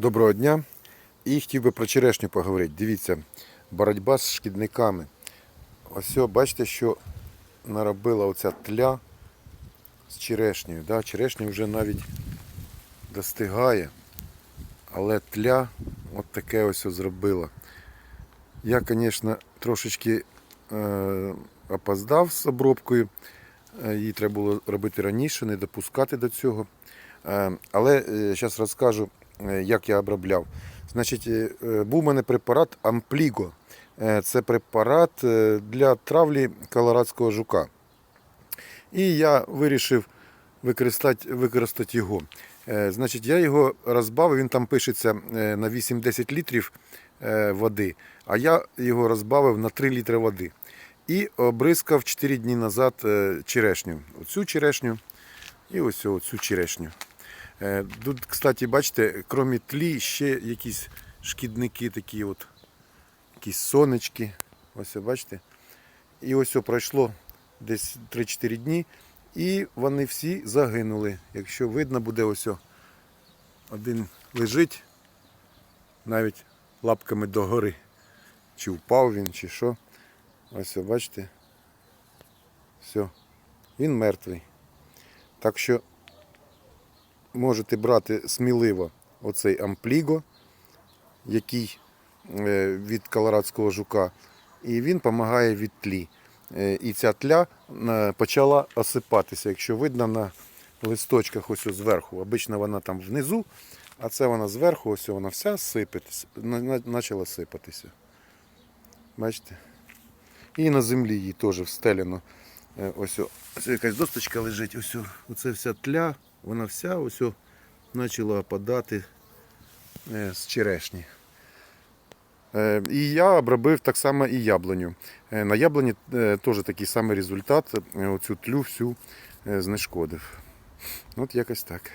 Доброго дня. І хотів би про черешню поговорити. Дивіться, боротьба з шкідниками. Ось, бачите, що наробила оця тля з черешнею. Да? Черешня вже навіть достигає, але тля от таке ось зробила. Я, звісно, трошечки е, опоздав з обробкою. Е, Її треба було робити раніше, не допускати до цього. Е, Але зараз розкажу, е, як я обробляв. Значить, е, е, був у мене препарат Ампліго. Е, Це препарат е, для травлі колорадського жука. І я вирішив використати, використати його. Е, Значить, я його розбавив, він там пишеться е, на 8-10 літрів е, води, а я його розбавив на 3 літри води. І обризкав 4 дні назад е, черешню. Оцю черешню і ось цю черешню. Е, Тут, кстати, бачите, крім тлі, ще якісь шкідники такі, от, якісь сонечки. Ось, бачите. І ось пройшло десь 3-4 дні, і вони всі загинули. Якщо видно буде, ось один лежить навіть лапками догори. Чи впав він, чи що. Ось, бачите. Все. Він мертвий. Так що можете брати сміливо оцей ампліго, який е, від колорадського жука, і він допомагає від тлі. Е, І ця тля е, почала осипатися, якщо видно на листочках ось зверху. Обично вона там внизу, а це вона зверху, ось вона вся на- почала сипатися. Бачите? І на землі її теж встелено. Ось, ось якась досточка лежить, ось оце вся тля, вона вся ось почала опадати е, з черешні. Е, І я обробив так само і яблуню. Е, На яблуні теж такий самий результат. Оцю тлю всю знешкодив. От якось так.